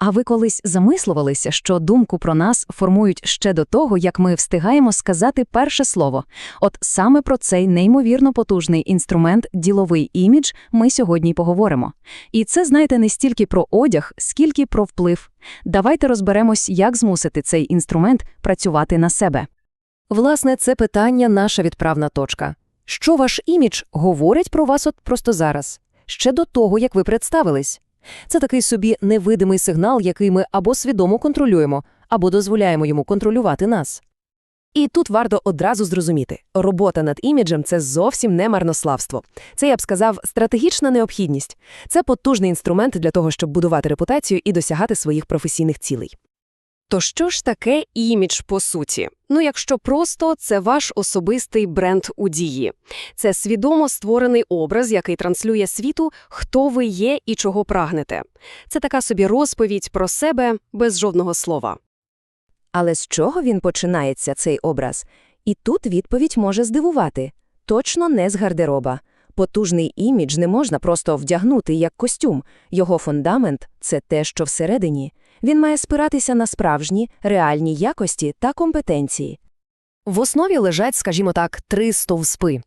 А ви колись замислювалися, що думку про нас формують ще до того, як ми встигаємо сказати перше слово? От саме про цей неймовірно потужний інструмент діловий імідж ми сьогодні поговоримо. І це, знаєте, не стільки про одяг, скільки про вплив. Давайте розберемось, як змусити цей інструмент працювати на себе. Власне, це питання наша відправна точка. Що ваш імідж говорить про вас от просто зараз? Ще до того, як ви представились. Це такий собі невидимий сигнал, який ми або свідомо контролюємо, або дозволяємо йому контролювати нас. І тут варто одразу зрозуміти, робота над іміджем це зовсім не марнославство. Це, я б сказав, стратегічна необхідність. Це потужний інструмент для того, щоб будувати репутацію і досягати своїх професійних цілей. То що ж таке імідж по суті? Ну, якщо просто, це ваш особистий бренд у дії. Це свідомо створений образ, який транслює світу, хто ви є і чого прагнете. Це така собі розповідь про себе без жодного слова. Але з чого він починається, цей образ? І тут відповідь може здивувати. Точно не з гардероба. Потужний імідж не можна просто вдягнути як костюм. Його фундамент – це те, що всередині. Він має спиратися на справжні, реальні якості та компетенції. В основі лежать, скажімо так, три стовспи.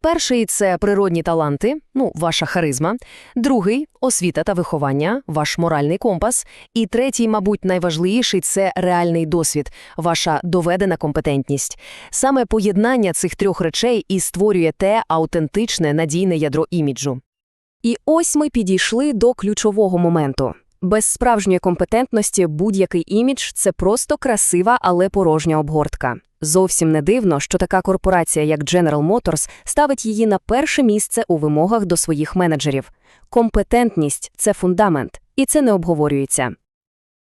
Перший – це природні таланти, ну, ваша харизма. Другий – освіта та виховання, ваш моральний компас. І третій, мабуть, найважливіший – це реальний досвід, ваша доведена компетентність. Саме поєднання цих трьох речей і створює те аутентичне, надійне ядро іміджу. І ось ми підійшли до ключового моменту. Без справжньої компетентності будь-який імідж – це просто красива, але порожня обгортка. Зовсім не дивно, що така корпорація, як General Motors, ставить її на перше місце у вимогах до своїх менеджерів. Компетентність – це фундамент, і це не обговорюється.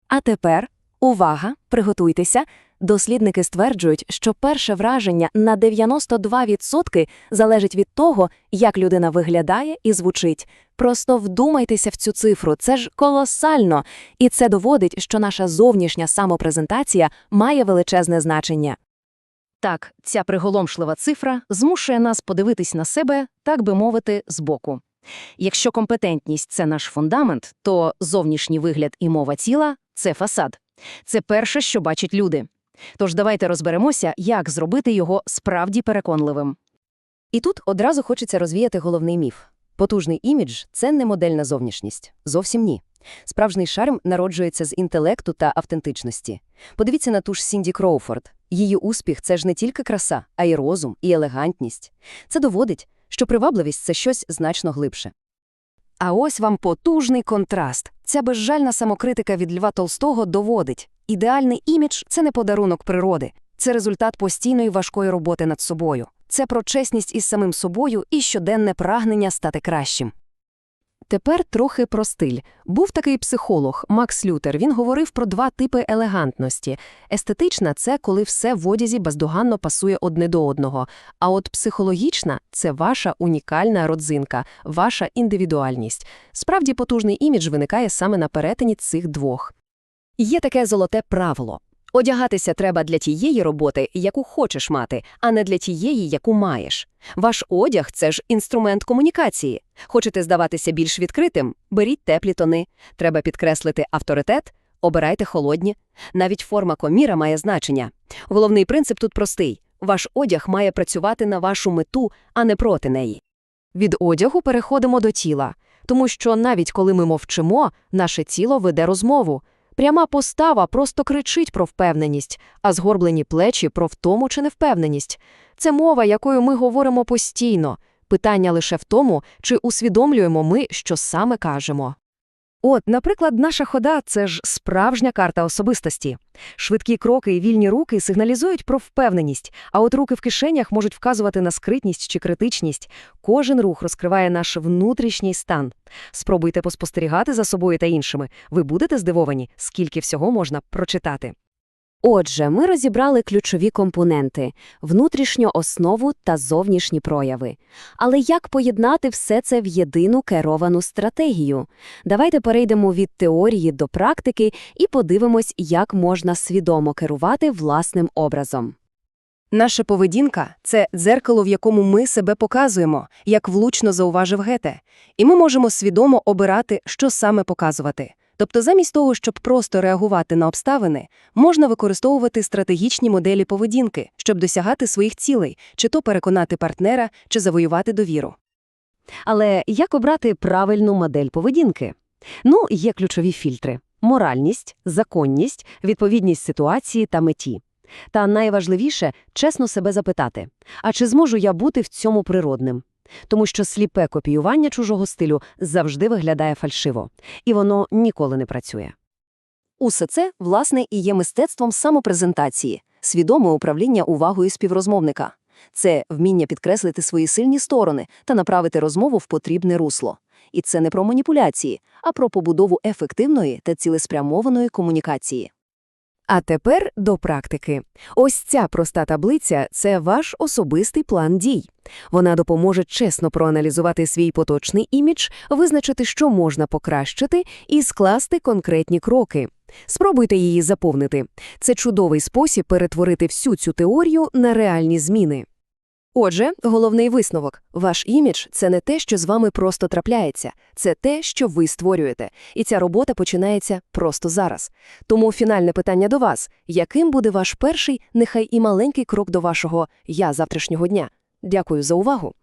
А тепер, увага, приготуйтеся, дослідники стверджують, що перше враження на 92% залежить від того, як людина виглядає і звучить. Просто вдумайтеся в цю цифру, це ж колосально, і це доводить, що наша зовнішня самопрезентація має величезне значення. Так, ця приголомшлива цифра змушує нас подивитись на себе, так би мовити, збоку. Якщо компетентність – це наш фундамент, то зовнішній вигляд і мова тіла – це фасад. Це перше, що бачать люди. Тож давайте розберемося, як зробити його справді переконливим. І тут одразу хочеться розвіяти головний міф. Потужний імідж – це не модельна зовнішність. Зовсім ні. Справжній шарм народжується з інтелекту та автентичності. Подивіться на ту ж Сінді Кроуфорд. Її успіх – це ж не тільки краса, а й розум, і елегантність. Це доводить, що привабливість – це щось значно глибше. А ось вам потужний контраст. Ця безжальна самокритика від Льва Толстого доводить. Ідеальний імідж – це не подарунок природи. Це результат постійної важкої роботи над собою. Це про чесність із самим собою і щоденне прагнення стати кращим. Тепер трохи про стиль. Був такий психолог Макс Лютер. Він говорив про два типи елегантності. Естетична це коли все в одязі бездоганно пасує одне до одного. А от психологічна це ваша унікальна родзинка, ваша індивідуальність. Справді потужний імідж виникає саме на перетині цих двох. Є таке золоте правило. Одягатися треба для тієї роботи, яку хочеш мати, а не для тієї, яку маєш. Ваш одяг це ж інструмент комунікації. Хочете здаватися більш відкритим? Беріть теплі тони. Треба підкреслити авторитет, обирайте холодні. Навіть форма коміра має значення. Головний принцип тут простий: ваш одяг має працювати на вашу мету, а не проти неї. Від одягу переходимо до тіла, тому що навіть коли ми мовчимо, наше тіло веде розмову. Пряма постава просто кричить про впевненість, а згорблені плечі про втому чи невпевненість. Це мова, якою ми говоримо постійно. Питання лише в тому, чи усвідомлюємо ми, що саме кажемо. От, наприклад, наша хода це ж справжня карта особистості. Швидкі кроки і вільні руки сигналізують про впевненість, а от руки в кишенях можуть вказувати на скритність чи критичність. Кожен рух розкриває наш внутрішній стан. Спробуйте поспостерігати за собою та іншими. Ви будете здивовані, скільки всього можна прочитати. Отже, ми розібрали ключові компоненти – внутрішню основу та зовнішні прояви. Але як поєднати все це в єдину керовану стратегію? Давайте перейдемо від теорії до практики і подивимось, як можна свідомо керувати власним образом. Наша поведінка – це дзеркало, в якому ми себе показуємо, як влучно зауважив Гете. І ми можемо свідомо обирати, що саме показувати. Тобто замість того, щоб просто реагувати на обставини, можна використовувати стратегічні моделі поведінки, щоб досягати своїх цілей, чи то переконати партнера, чи завоювати довіру. Але як обрати правильну модель поведінки? Ну, є ключові фільтри – моральність, законність, відповідність ситуації та меті. Та найважливіше – чесно себе запитати, а чи зможу я бути в цьому природним? Тому що сліпе копіювання чужого стилю завжди виглядає фальшиво, і воно ніколи не працює. Усе це, власне, і є мистецтвом самопрезентації, свідоме управління увагою співрозмовника. Це вміння підкреслити свої сильні сторони та направити розмову в потрібне русло. І це не про маніпуляції, а про побудову ефективної та цілеспрямованої комунікації. А тепер до практики. Ось ця проста таблиця – це ваш особистий план дій. Вона допоможе чесно проаналізувати свій поточний імідж, визначити, що можна покращити, і скласти конкретні кроки. Спробуйте її заповнити. Це чудовий спосіб перетворити всю цю теорію на реальні зміни. Отже, головний висновок – ваш імідж – це не те, що з вами просто трапляється, це те, що ви створюєте. І ця робота починається просто зараз. Тому фінальне питання до вас – яким буде ваш перший, нехай і маленький крок до вашого «я» завтрашнього дня? Дякую за увагу.